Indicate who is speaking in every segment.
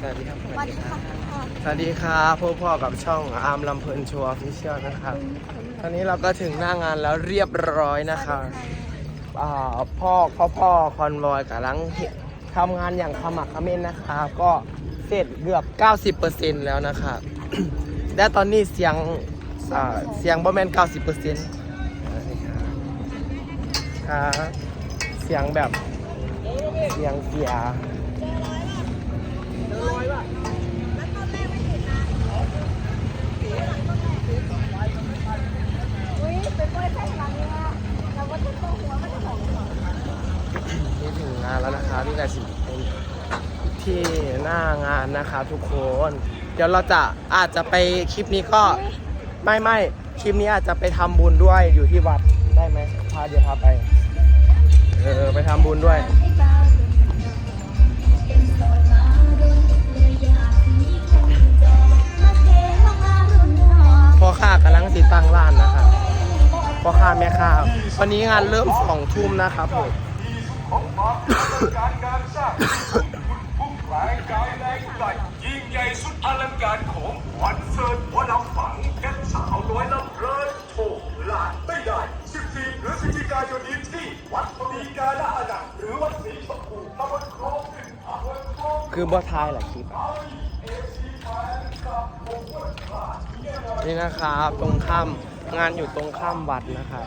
Speaker 1: สวัสดีครับ
Speaker 2: สวัสดีค่ะ
Speaker 1: สวัสดีครับพบพ่อกับช่องอาร์มลำเพลินชัวร์ฟิเชียลนะครับ ตอนนี้เราก็ถึงหน้างานแล้วเรียบร้อยนะครับพ่อพ่อพ่อคอนวอยกำลังทำงานอย่างขมักขม้นนะครับก็เสร็จเกือบ 90%แล้วนะครับและตอนนี้เสียงเสียงบ่แมน90%ครับเสียงแบบเสียงเสีย
Speaker 2: นกล้วยแค่หลังเนี่ยเรา
Speaker 1: ถึงงานแล้วนะครับนี่แหละสิเป็นที่หน้างานนะครับทุกคน เดี๋ยวเราจะอาจจะไปคลิปนี้ก็ไม่ไม่คลิปนี้อาจจะไปทำบุญด้วยอยู่ที่วัดได้ไหมพาเดี๋ยวพาไป เออไปทำบุญด้วย พ่อค้ากำลังติดตั้งร้านนะครับพ่อค้าแม่ค้าวันนี้งานเริ่มสองทุ่มนะครับผม
Speaker 3: ของฝากการสร้างพุ่งแรงกายแรงใจยิ่งใหญ่สุดอลังการของวันเสิร์ตวันน้ำฝังแก่สาวน้อยลำเพลินโชคลานไม่ได้ 14พฤศจิกายนนี้ที่วัดปรีกาลอาณาหรือวัดศรีชมพูตำบลครองคือ
Speaker 1: บ่ทายแหละคลิปอะ นี่นะครับ ตรงข้ามงานอยู่ตรงข้ามวัดนะครับ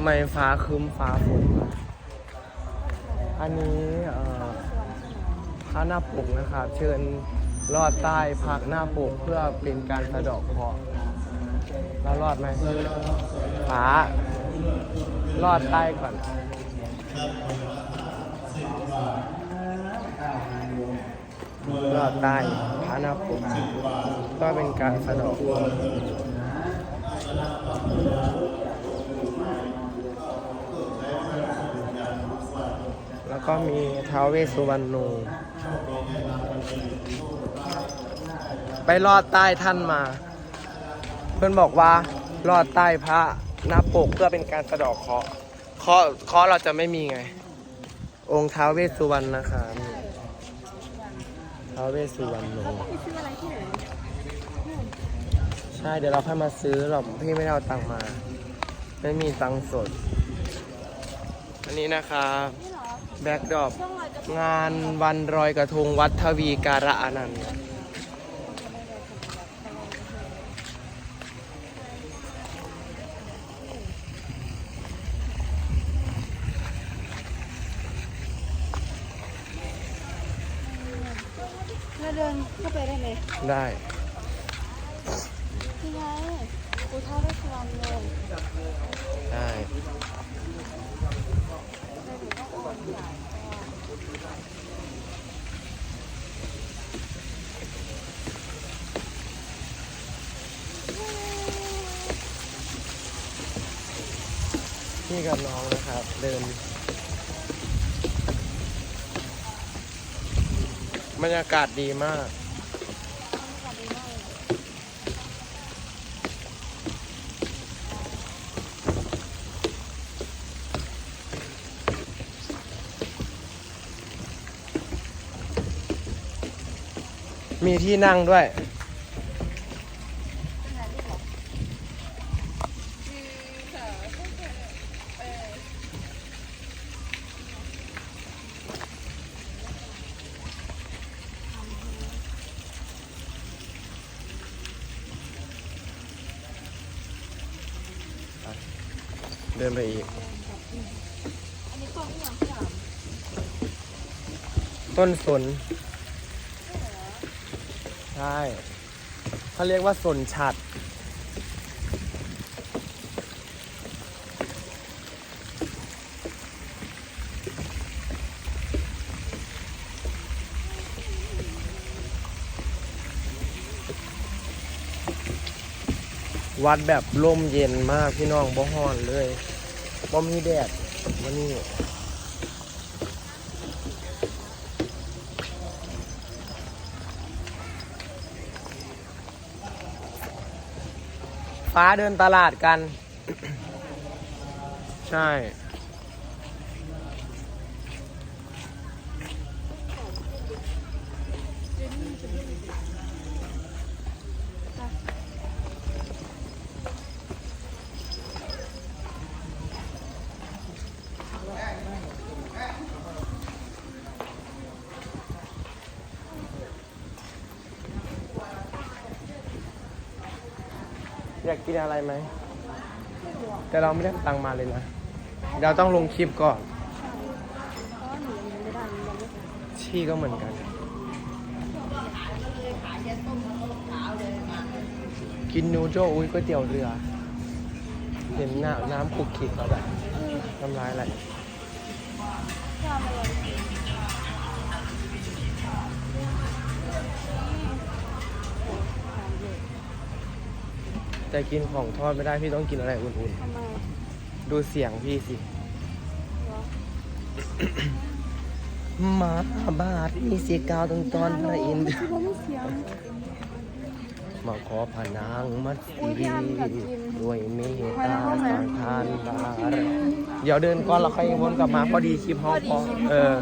Speaker 1: ำไมฟ้าครึ้มฟ้าฝนอันนี้พระหน้าปกนะครับ เชิญลอดใต้พักหน้าปกเพื่อเป็นการสะดอกเคราะห์แล้วรอดไหมฟ้ารอดใต้ก่อนรอดใต้พระหน้าปกก็เป็นการสะดอกเคราะห์ แล้วก็มีท้าวเวสสุวรรณูไปลอดใต้ท่านมา เพื่อนบอกว่าลอดใต้พระหน้าปกเพื่อเป็นการสะดอกเคราะห์เคราะห์เคราะห์เราจะไม่มีไง องค์ท้าวเวสสุวรรณนะคะนี่ท้าวเวสสุวรรณูใช่เดี๋ยวเราค่อยมาซื้อหรอกพี่ไม่ได้เอาตังค์มา ไม่มีตังค์สด อันนี้นะครับ แบ็กดรอป
Speaker 2: ช่วงลอยกระทง
Speaker 1: งานวันรอยกระทงวัดทวีการะอนันต์
Speaker 2: เราเดินเข้าไปได้ไหม
Speaker 1: ได้
Speaker 2: ที่ไงกูท้าได้สวรรค์เลย
Speaker 1: ได้ี่กับน้องนะครับ เดินบรรยากาศดีมาก มีที่นั่งด้วย เดินไปอีก ต้นสนใช่เขาเรียกว่าสนฉัดวัดแบบลมเย็นมากพี่น้องบ่ฮ้อนเลย บ่มีแดดวันนี้ฟ้าเดินตลาดกัน ใช่ อยากกินอะไรไหม แต่เราไม่ได้ตังค์มาเลยนะ เราต้องลงคลิปก่อน ชี่ก็เหมือนกัน กินนูโดอุ้ยก๋วยเตี๋ยวเรือ เห็นน้ำน้ำคุกคิกแล้วแบบน้ำลายไหล แต่กินของทอดไม่ได้พี่ต้องกินอะไรอุ่น
Speaker 2: ทำไม
Speaker 1: ๆ ดูเสียงพี่สิ
Speaker 2: เหรอ
Speaker 1: หมาบาดมีเสียกาวตรงตอนพระอินทร์
Speaker 2: คิดว่าไม่เสียง
Speaker 1: มาขอพนางมัด
Speaker 2: อุ๊
Speaker 1: สี
Speaker 2: ยพี่อ้ำอยากกิน
Speaker 1: ด้วยเมตตาสังทานบารเดี๋ยวเดินก่อนเราค่อยวนกลับมาพอดีคลิปห้องพอเออ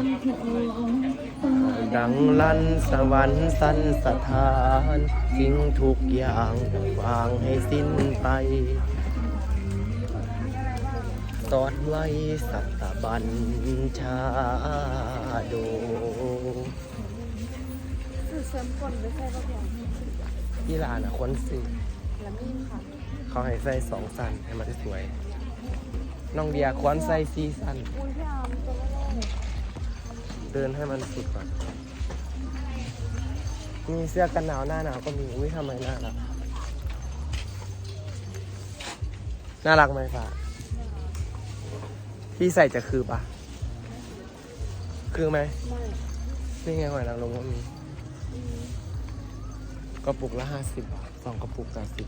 Speaker 1: ดังลั่นสวรรค์สันสถานสิ่งทุกอย่างวางให้สิ้นไปตอนไว้สัตบัญชาโด
Speaker 2: เสริมกลไม่ใช่ก็พียง
Speaker 1: ที่ร้านอะคนซื้อ
Speaker 2: ละมีค่ะ
Speaker 1: เขาให้ใส่สองสันให้มันสวย น้องเดียควรใส่ซีสัน เดินให้มันสุดก่อน มีเสื้อกันหนาวหน้าหนาวก็มี อุ้ยทำไมน่ารัก น่ารักไหมฟ้าพี่ใส่จะคือปะคือไหม
Speaker 2: ไม่
Speaker 1: นี่ไงหอยนางรมก็มีกระปุกละห้าสิบบาทสองกระปุกแปดสิบ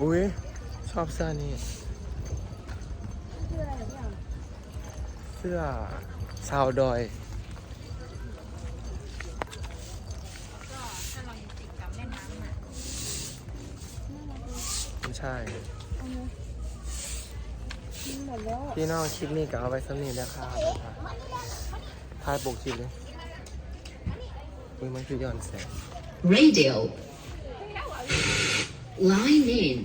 Speaker 1: อุ้ยชอบเสื้อนี้
Speaker 2: ชื่ออะไรพี่อาร์ม
Speaker 1: เสื้อชาวดอยไม่ใช่
Speaker 2: เอาไหมอืมหมดแล้ว
Speaker 1: พี่น้องคลิปนี้ก็เอาไว้สำนีนะครับถ่ายปกคลิปเลยอุ้ยมันคือย้อนแสง
Speaker 4: Radio. Line in.